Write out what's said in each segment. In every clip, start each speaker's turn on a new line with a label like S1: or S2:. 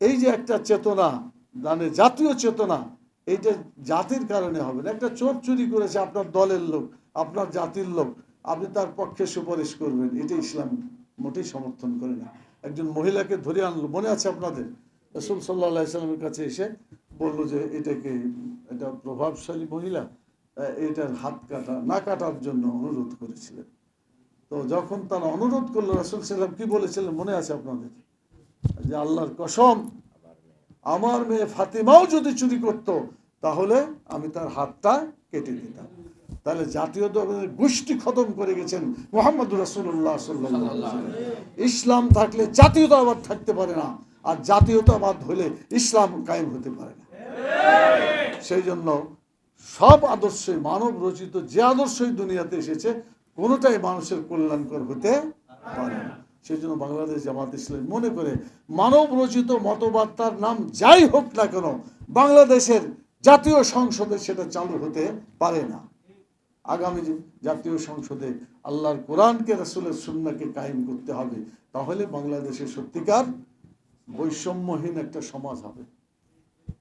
S1: এই যে একটা চেতনা মানে জাতীয় চেতনা, এইটা জাতির কারণে হবে না। একটা চোর চুরি করেছে আপনার দলের লোক, আপনার জাতির লোক, আপনি তার পক্ষে সুপারিশ করবেন। এটা ইসলাম মোটেই সমর্থন করে না। একজন মহিলাকে ধরে আনলো, মনে আছে আপনাদের? রসুল সাল্লাহ সাল্লামের কাছে এসে বলল যে, এটাকে, এটা প্রভাবশালী মহিলা এটার হাত কাটা, না কাটার জন্য অনুরোধ করেছিলেন। তো যখন তারা অনুরোধ করল, রসুল সাল্লাম কি বলেছিলেন মনে আছে আপনাদের? যে আল্লাহর কসম, আমার মেয়ে ফাতিমাও যদি চুরি করত, তাহলে আমি তার হাতটা কেটে দিতাম। তাহলে জাতীয় দলের গোষ্ঠী খতম করে গেছেন মোহাম্মদ রাসুল্লাহ সাল্লাহ ইসলাম থাকলে জাতীয়তাবাদ থাকতে পারে না, আর জাতীয়তাবাদ হলে ইসলাম কায়েম হতে পারে না। সেই জন্য সব আদর্শই মানব রচিত যে আদর্শই দুনিয়াতে এসেছে, কোনোটাই মানুষের কল্যাণকর হতে পারে না। সেই জন্য বাংলাদেশ জামাত ইসলাম মনে করে মানব রচিত মতবার্তার নাম যাই হোক না কেন, বাংলাদেশের জাতীয় সংসদে সেটা চালু হতে পারে না। আগামী জাতীয় সংসদে আল্লাহর কোরআনকে, রাসুলের সুন্নাকে কায়েম করতে হবে, তাহলে বাংলাদেশের সত্যিকার বৈষম্যহীন একটা সমাজ হবে।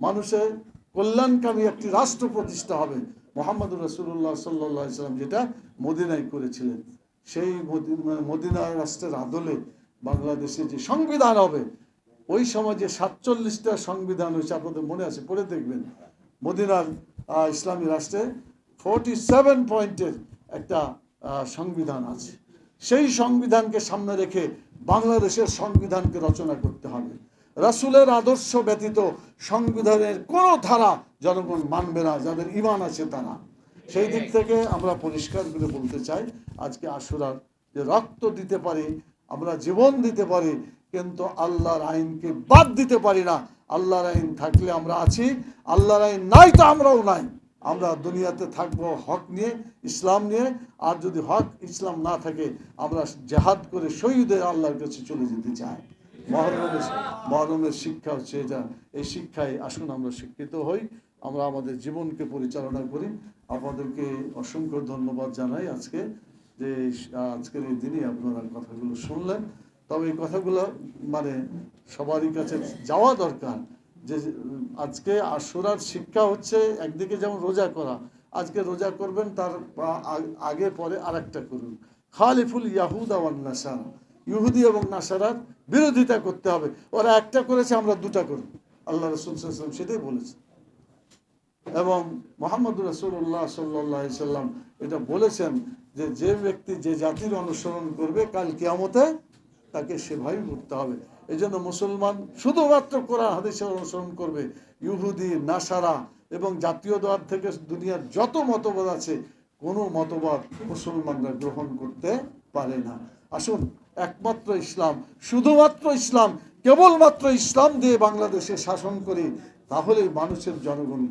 S1: মানুষের কল্যাণকামী একটি রাষ্ট্র প্রতিষ্ঠা হবে। মোহাম্মদ রসুল্লাহ সাল্লাহ সাল্লাম যেটা মদিনায় করেছিলেন। সেই মদি- মদিনা রাষ্ট্রের আদলে বাংলাদেশে যে সংবিধান হবে, ওই সময় যে সাতচল্লিশটা সংবিধান হয়েছে, আপনাদের মনে আছে? পড়ে দেখবেন। মদিনার ইসলামী রাষ্ট্রে ফোরটি সেভেন পয়েন্টের একটা সংবিধান আছে। সেই সংবিধানকে সামনে রেখে বাংলাদেশের সংবিধানকে রচনা করতে হবে। রাসুলের আদর্শ ব্যতীত সংবিধানের কোনো ধারা জনগণ মানবে না, যাদের ইমান আছে তারা। সেই দিক থেকে আমরা পরিষ্কার করে বলতে চাই, আজকে আশুরার যে রক্ত দিতে পারি, আমরা জীবন দিতে পারি, কিন্তু আল্লাহর আইনকে বাদ দিতে পারি না। আল্লাহর আইন থাকলে আমরা আছি, আল্লাহর আইন নাই তো আমরাও নাই। আমরা দুনিয়াতে থাকব হক নিয়ে, ইসলাম নিয়ে, আর যদি হক ইসলাম না থাকে, আমরা জেহাদ করে শহীদের আল্লাহর কাছে চলে যেতে চাই। মহরমের মহরমের শিক্ষা হচ্ছে এটা। এই শিক্ষায় আসুন আমরা শিক্ষিত হই। আমরা আমাদের জীবনকে পরিচালনা করি। আপনাদেরকে অসংখ্য ধন্যবাদ জানাই আজকে যে, আজকের এই দিনে আপনারা কথাগুলো শুনলেন। তবে এই কথাগুলো মানে সবারই কাছে যাওয়া দরকার যে, আজকে আশুরার শিক্ষা হচ্ছে একদিকে যেমন রোজা করা, আজকে রোজা করবেন তার আগে পরে আরেকটা করুন। খালিফুল ইয়াহুদ আওয়ান নাসারা, ইহুদি এবং নাসারার বিরোধিতা করতে হবে। ওরা একটা করেছে, আমরা দুটা করব। আল্লাহ রসুল সেটাই বলেছে এবং মোহাম্মদ রসুল্লাহ সাল্লাহ সাল্লাম এটা বলেছেন যে যে ব্যক্তি যে জাতির অনুসরণ করবে, কাল কিয়ামতে তাকে সেভাবেই করতে হবে। এই জন্য মুসলমান শুধুমাত্র কোরআন হাদিসের অনুসরণ করবে। ইহুদি, নাসারা এবং জাতীয় জাতীয়তাবাদ থেকে দুনিয়ার যত মতবাদ আছে, কোনো মতবাদ মুসলমানরা গ্রহণ করতে পারে না। আসুন, একমাত্র ইসলাম, শুধুমাত্র ইসলাম, কেবলমাত্র ইসলাম দিয়ে বাংলাদেশে শাসন করি, তাহলেই মানুষের জনগণ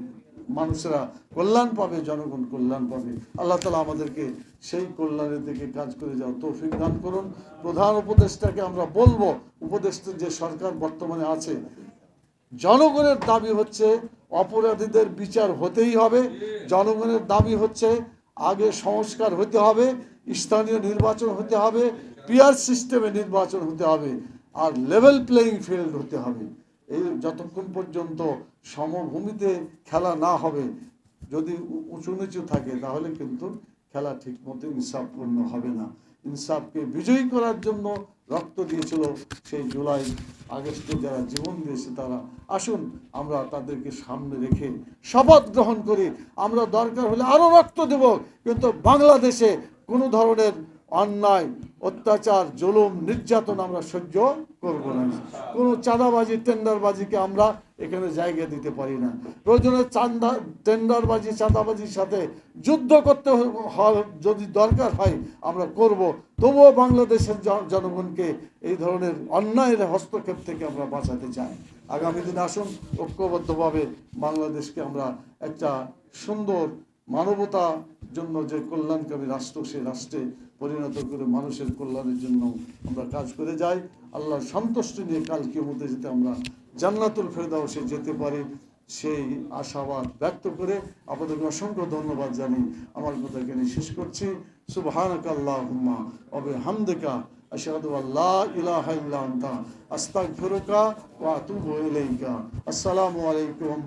S1: মানুষেরা কল্যাণ পাবে, জনগণ কল্যাণ পাবে। আল্লাহ তালা আমাদেরকে সেই কল্যাণের দিকে কাজ করে যাও তৌফিক দান করুন। প্রধান উপদেষ্টাকে আমরা বলব উপদেষ্টা যে সরকার বর্তমানে আছে, জনগণের দাবি হচ্ছে অপরাধীদের বিচার হতেই হবে। জনগণের দাবি হচ্ছে আগে সংস্কার হতে হবে, স্থানীয় নির্বাচন হতে হবে পিয়ার সিস্টেমে নির্বাচন হতে হবে, আর লেভেল প্লেয়িং ফিল্ড হতে হবে। এই যতক্ষণ পর্যন্ত সমভূমিতে খেলা না হবে, যদি উঁচু নিচু থাকে, তাহলে কিন্তু খেলা ঠিক মতো ইনসাফপূর্ণ হবে না। ইনসাফকে বিজয়ী করার জন্য রক্ত দিয়েছিল সেই জুলাই আগস্টে যারা জীবন দিয়েছে তারা। আসুন আমরা তাদেরকে সামনে রেখে শপথ গ্রহণ করি। আমরা দরকার হলে আরও রক্ত দেব, কিন্তু বাংলাদেশে কোনো ধরনের অন্যায়, অত্যাচার, জুলুম, নির্যাতন আমরা সহ্য করব না। কোনো চাঁদাবাজি, টেন্ডারবাজিকে আমরা এখানে জায়গা দিতে পারি না। প্রয়োজনে চান্দা, টেন্ডারবাজি, চাঁদাবাজির সাথে যুদ্ধ করতে হ- হ- যদি দরকার হয় আমরা করব। তবুও বাংলাদেশের জনগণকে এই ধরনের অন্যায়ের হস্তক্ষেপ থেকে আমরা বাঁচাতে চাই। আগামী দিন আসুন, ঐক্যবদ্ধভাবে বাংলাদেশকে আমরা একটা সুন্দর মানবতার জন্য যে কল্যাণকামী রাষ্ট্র, সেই রাষ্ট্রে পরিণত করে মানুষের কল্যাণের জন্য আমরা কাজ করে যাই। আল্লাহর সন্তুষ্টি নিয়ে কাল কিয়মতে যেতে আমরা জান্নাতুল ফেরদাউসে যেতে পারি সেই আশাবাদ ব্যক্ত করে আপনাদেরকে অসংখ্য ধন্যবাদ জানি আমার কথা এখানে শেষ করছি। সুবহানাক আল্লাহুম্মা ওয়া বিহামদিকা, আশহাদু আল্লা ইলাহা ইল্লা আনতা আসসালামু আলাইকুম